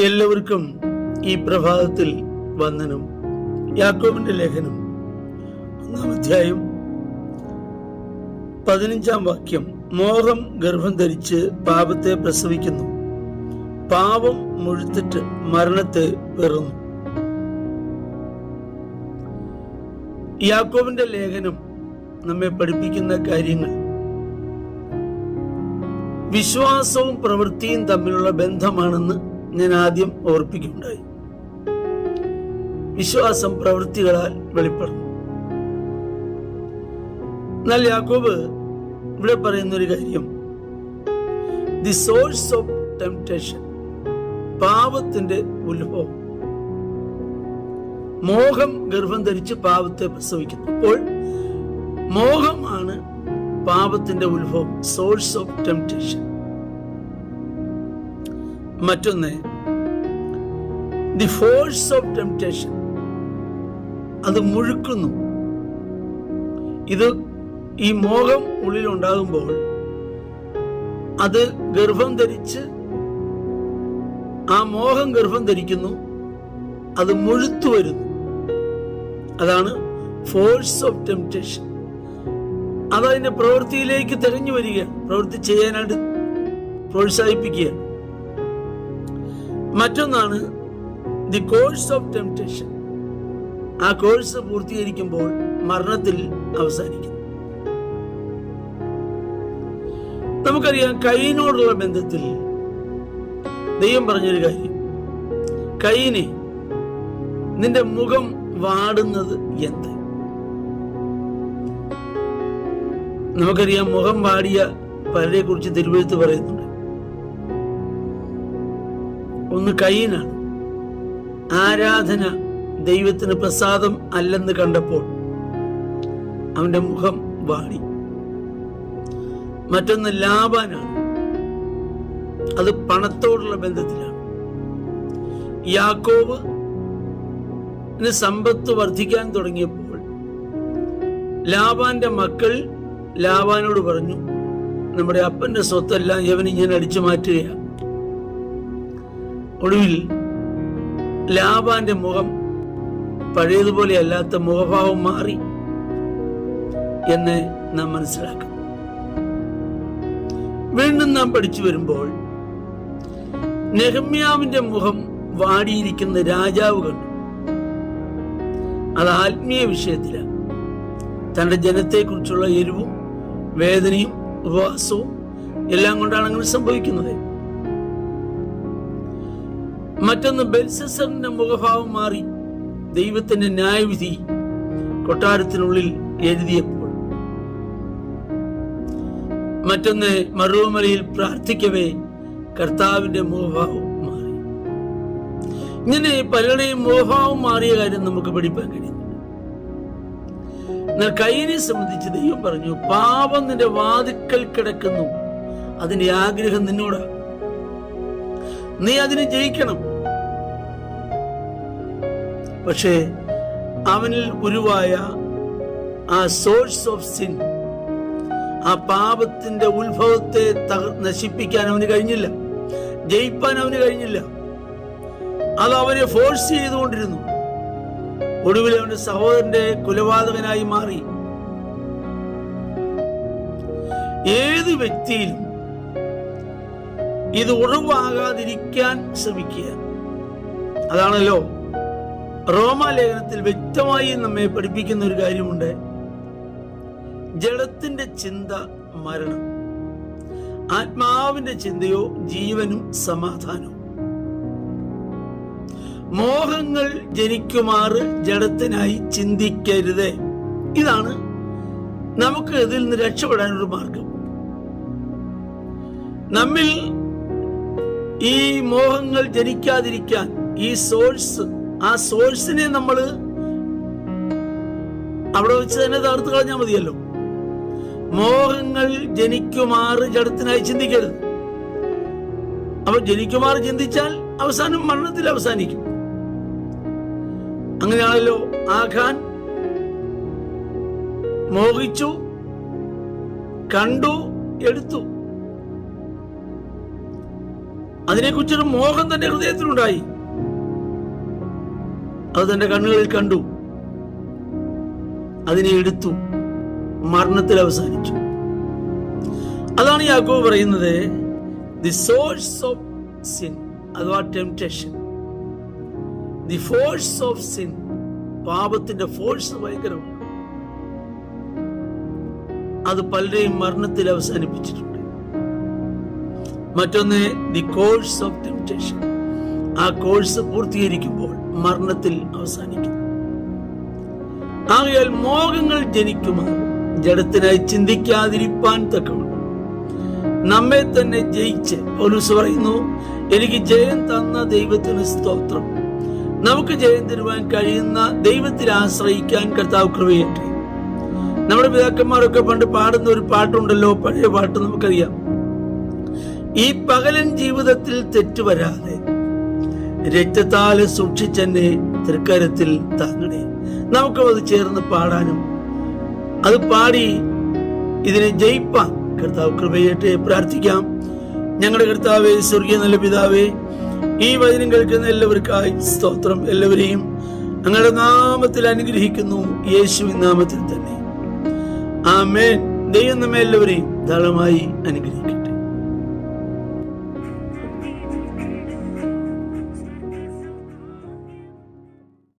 എല്ലാവർക്കും ഈ പ്രഭാതത്തിൽ വന്ദനം. യാക്കോബിന്റെ ലേഖനം ഒന്നാം അധ്യായം പതിനഞ്ചാം വാക്യം. മോഹം ഗർഭം ധരിച്ച് പാപത്തെ പ്രസവിക്കുന്നു. പാപം മുഴുത്തിട്ട് മരണത്തെ വെറുന്നു. യാക്കോബിന്റെ ലേഖനം നമ്മെ പഠിപ്പിക്കുന്ന കാര്യങ്ങൾ. വിശ്വാസവും പ്രവൃത്തിയും തമ്മിലുള്ള ബന്ധമാണെന്ന് ഞാൻ ആദ്യം ഓർപ്പിക്കുകയുണ്ടായി. വിശ്വാസം പ്രവൃത്തികളാൽ വെളിപ്പെടുന്നു. എന്നാൽ യാക്കോബ് ഇവിടെ പറയുന്ന ഒരു കാര്യം. ദി സോഴ്സ് ഓഫ് ടെംപ്ടേഷൻ പാപത്തിന്റെ ഉത്ഭവം. മോഹം ഗർഭം ധരിച്ച് പാപത്തെ പ്രസവിക്കുന്നു. അപ്പോൾ മോഹമാണ് പാപത്തിന്റെ ഉത്ഭവം സോഴ്സ് ഓഫ് ടെംപ്ടേഷൻ മറ്റൊന്ന് ദി ഫോഴ്സ് ഓഫ് ടെംപ്റ്റേഷൻ അത് മുഴുക്കുന്നു. ഇത് ഈ മോഹം ഉള്ളിൽ ഉണ്ടാകുമ്പോൾ അത് ഗർഭം ധരിച്ച് ആ മോഹം ഗർഭം ധരിക്കുന്നു അത് മുഴുത്തു വരുന്നു. അതാണ് ഫോഴ്സ് ഓഫ് ടെംപ്റ്റേഷൻ അതതിന്റെ പ്രവൃത്തിയിലേക്ക് തെരഞ്ഞു വരികയാണ് പ്രവൃത്തി ചെയ്യാനായിട്ട് പ്രോത്സാഹിപ്പിക്കുകയാണ്. മറ്റൊന്നാണ് ദി കോഴ്സ് ഓഫ് ടെംപ്ടേഷൻ ആ കോഴ്സ് പൂർത്തീകരിക്കുമ്പോൾ മരണത്തിൽ അവസാനിക്കുന്നു. നമുക്കറിയാം കൈനോടുള്ള ബന്ധത്തിൽ ദൈവം പറഞ്ഞൊരു കാര്യം. കൈനെ നിന്റെ മുഖം വാടുന്നത് എന്ത്? നമുക്കറിയാം മുഖം വാടിയ പലരെ കുറിച്ച് തിരുവഴുത്ത് പറയുന്നുണ്ട്. ഒന്ന് കയ്യനാണ് ആരാധന ദൈവത്തിന് പ്രസാദം അല്ലെന്ന് കണ്ടപ്പോൾ അവന്റെ മുഖം വാടി. മറ്റൊന്ന് ലാബാനാണ്. അത് പണത്തോടുള്ള ബന്ധത്തിലാണ്. യാക്കോബ് സമ്പത്ത് വർദ്ധിക്കാൻ തുടങ്ങിയപ്പോൾ ലാബാന്റെ മക്കൾ ലാബാനോട് പറഞ്ഞു നമ്മുടെ അപ്പന്റെ സ്വത്തെല്ലാം യവനി ഞാൻ അടിച്ചു മാറ്റുകയാണ്. ഒടുവിൽ ലാബാന്റെ മുഖം പഴയതുപോലെ അല്ലാത്ത മുഖഭാവം മാറി എന്ന് നാം മനസ്സിലാക്കും വീണ്ടും നാം പഠിച്ചു വരുമ്പോൾ നെഹമ്യാവിന്റെ മുഖം വാടിയിരിക്കുന്ന രാജാവ് കണ്ടു. അത് ആത്മീയ വിഷയത്തിലാണ്. തന്റെ ജനത്തെക്കുറിച്ചുള്ള എരിവും വേദനയും ഉപവാസവും എല്ലാം കൊണ്ടാണ് അങ്ങനെ സംഭവിക്കുന്നത്. മറ്റൊന്ന് ബെൽസസറിന്റെ മുഖഭാവം മാറി ദൈവത്തിന്റെ ന്യായവിധി കൊട്ടാരത്തിനുള്ളിൽ എഴുതിയപ്പോൾ. മറ്റൊന്ന് മറുവമലയിൽ പ്രാർത്ഥിക്കവേ കർത്താവിന്റെ മുഖഭാവം മാറി. ഇങ്ങനെ പലരുടെയും മുഖഭാവം മാറിയ കാര്യം നമുക്ക് പഠിപ്പാൻ കഴിയുന്നുണ്ട്. എന്നാൽ കൈനെ സംബന്ധിച്ച് ദൈവം പറഞ്ഞു പാപം നിന്റെ വാതിക്കൽ കിടക്കുന്നു. അതിന്റെ ആഗ്രഹം നിന്നോടാണ് നീ അതിനെ ജയിക്കണം. പക്ഷേ അവനിൽ ഉരുവായ ആ സോഴ്സ് ഓഫ് സിൻ ആ പാപത്തിന്റെ ഉത്ഭവത്തെ നശിപ്പിക്കാൻ അവന് കഴിഞ്ഞില്ല ജയിപ്പാൻ അവന് കഴിഞ്ഞില്ല. അത് അവനെ ഫോഴ്സ് ചെയ്തുകൊണ്ടിരുന്നു. ഒടുവിൽ അവന്റെ സഹോദരന്റെ കുലപാതകനായി മാറി. ഏത് വ്യക്തിയിലും ഇത് ഉറവാകാതിരിക്കാൻ ശ്രമിക്കുക. അതാണല്ലോ റോമാലേഖനത്തിൽ വ്യക്തമായി നമ്മെ പഠിപ്പിക്കുന്ന ഒരു കാര്യമുണ്ട്. ജഡത്തിന്റെ ചിന്ത മരണം. ആത്മാവിന്റെ ചിന്തയോ ജീവനും സമാധാനവും. മോഹങ്ങൾ ജനിക്കുമാറ് ജഡത്തിനായി ചിന്തിക്കരുത്. ഇതാണ് നമുക്ക് ഇതിൽ നിന്ന് രക്ഷപ്പെടാനൊരു മാർഗം. നമ്മിൽ ഈ മോഹങ്ങൾ ജനിക്കാതിരിക്കാൻ ഈ സോഴ്സ് ആ സോഴ്സിനെ നമ്മൾ അവിടെ വെച്ച് തന്നെ തകർത്ത് കളഞ്ഞാൽ മതിയല്ലോ. മോഹങ്ങൾ ജനിക്കുമാറ് ജഡത്തിനായി ചിന്തിക്കരുത്. അപ്പൊ ജനിക്കുമാറ് ചിന്തിച്ചാൽ അവസാനം മരണത്തിൽ അവസാനിക്കും. അങ്ങനെയാണല്ലോ ആഖാൻ മോഹിച്ചു കണ്ടു എടുത്തു. അതിനെക്കുറിച്ചൊരു മോഹം തന്റെ ഹൃദയത്തിലുണ്ടായി. അത് തന്റെ കണ്ണുകളിൽ കണ്ടു. അതിനെ എടുത്തു മരണത്തിൽ അവസാനിച്ചു. അതാണ് യാക്കോബ് പറയുന്നത് ദി സോഴ്സ് ഓഫ് സിൻ അഥവാ temptation the force of sin പാപത്തിന്റെ ഫോഴ്സ് ഭയങ്കരമാണ്. അത് പലരെയും മരണത്തിൽ അവസാനിപ്പിച്ചിട്ടുണ്ട്. മറ്റൊന്ന് ദി കോഴ്സ് ഓഫ് ടെംപ്റ്റേഷൻ ആ കോഴ്സ് പൂർത്തീകരിക്കുമ്പോൾ മരണത്തിൽ അവസാനിക്കുന്നു ആകയാൽ മോഹങ്ങൾ ജനിക്കുമെന്ന് ജഡത്തിനായി ചിന്തിക്കാതിരിപ്പാൻ തക്കവണ്ണം. നമ്മെ തന്നെ ജയിച്ച് പൗലൂസ് പറയുന്നു എനിക്ക് ജയം തന്ന ദൈവത്തിന് സ്തോത്രം. നമുക്ക് ജയം തരുവാൻ കഴിയുന്ന ദൈവത്തിൽ ആശ്രയിക്കാൻ കർത്താവ് കൃപയട്ടെ നമ്മുടെ പിതാക്കന്മാരൊക്കെ പണ്ട് പാടുന്ന ഒരു പാട്ടുണ്ടല്ലോ പഴയ പാട്ട് നമുക്കറിയാം. ഈ പകലൻ ജീവിതത്തിൽ തെറ്റുവരാതെ രക്തത്താൽ സൂക്ഷിച്ചെന്നെ തൃക്കരത്തിൽ താങ്ങണേ നമുക്കും അത് ചേർന്ന് പാടാനും അത് പാടി ഇതിനെ ജയിപ്പാൻ കർത്താവ് കൃപയേറ്റ് പ്രാർത്ഥിക്കാം. ഞങ്ങളുടെ കർത്താവെ സ്വർഗീയ നല്ല പിതാവേ ഈ വചനം കേൾക്കുന്ന എല്ലാവർക്കായി സ്തോത്രം. എല്ലാവരെയും ഞങ്ങളുടെ നാമത്തിൽ അനുഗ്രഹിക്കുന്നു. യേശുവിൻ നാമത്തിൽ തന്നെ. ആ മേൻ ദൈവം നമ്മെ എല്ലാവരെയും ധാരാളമായി അനുഗ്രഹിക്കും